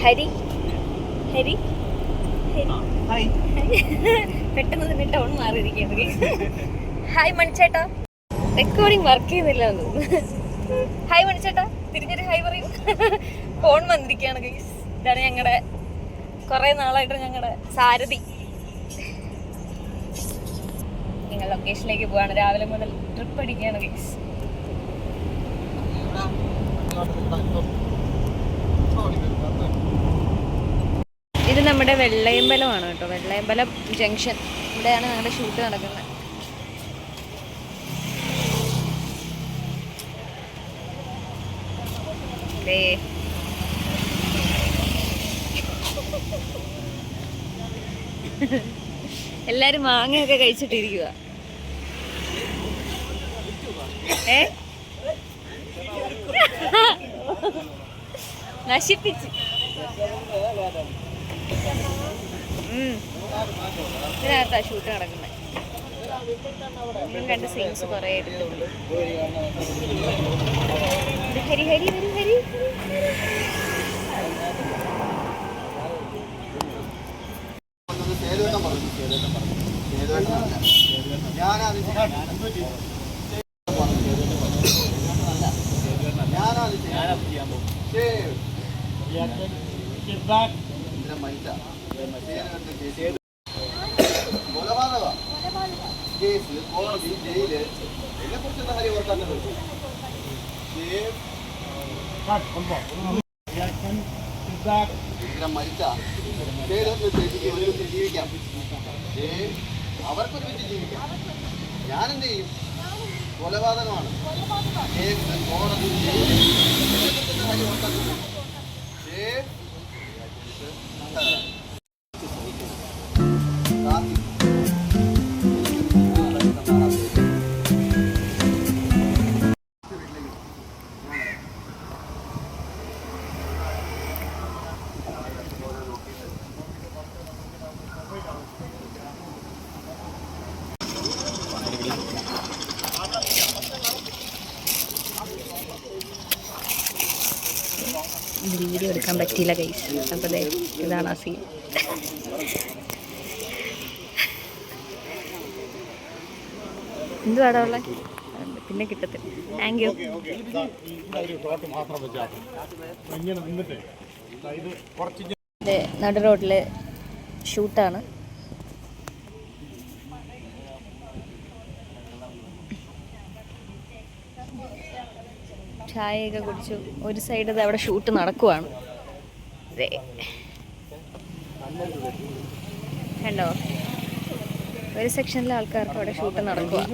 ഹരി ഹരി ഹരി പെട്ടെന്ന് തന്നെ ടൗൺ മാറിയിരിക്കുകയാണ് ഹായ് മണിച്ചേട്ടാ റെക്കോർഡിംഗ് വർക്ക് ചെയ്യുന്നില്ല എന്ന് ഹായ് മണിച്ചേട്ടാ തിരിഞ്ഞൊരു ഹായ് പറയും ഫോൺ വന്നിരിക്കുകയാണ് ഗൈസ് ഇതാണ് ഞങ്ങളുടെ കുറേ നാളായിട്ട് ഞങ്ങളുടെ സാരഥി ഞങ്ങൾ ലൊക്കേഷനിലേക്ക് പോവാണ് രാവിലെ മുതൽ ട്രിപ്പ് അടിക്കുകയാണ് ഗൈസ് ഇത് നമ്മുടെ വെള്ളയമ്പലമാണ് കേട്ടോ. വെള്ളയമ്പലം ജംഗ്ഷൻ ഇവിടെയാണ് ഞങ്ങളുടെ ഷൂട്ട് നടക്കുന്നത്. എല്ലാരും മാങ്ങയൊക്കെ കഴിച്ചിട്ടിരിക്കുക ഏ? നശിപ്പിച്ച്. ഇതിനകത്താ ഷൂട്ട് നടക്കുന്നത് രണ്ട് സീൻസ് കുറേ എടുത്തുള്ളൂ. ഇത് ഹരി ഹരി ഹരി ഹരി. ഞാനത് ചെയ്യാൻ പോകും. മൈൻഡാ കൊലപാതക കേസ് കോടതി ജയിൽ ഇതിനെ കുറിച്ചൊന്നും ഹരി ഓർക്കാൻ ഇതിനെ മരിച്ച ഒരുമിച്ച് ജീവിക്കാം ഏ അവർക്കൊരു വെച്ച് ജീവിക്കാം ഞാനെന്ത് ചെയ്യും? കൊലപാതകമാണ്. കേസ് കോടതി ജയിൽ വീഡിയോ എടുക്കാൻ പറ്റിയില്ല ഗൈസ് അപ്പോൾ ദേ ഇതാണ് ആ സീൻ എന്തുവാടാ ഉള്ള? പിന്നെ കിട്ടത്തില്ല. താങ്ക് യു നടു റോഡിൽ ഷൂട്ടാണ് ചായയൊക്കെ കുടിച്ചു. ഒരു സൈഡ് ഇത് അവിടെ ഷൂട്ട് നടക്കുവാണ്. കണ്ടോ? ഒരു സെക്ഷനിലെ ആൾക്കാർക്ക് അവിടെ ഷൂട്ട് നടക്കുക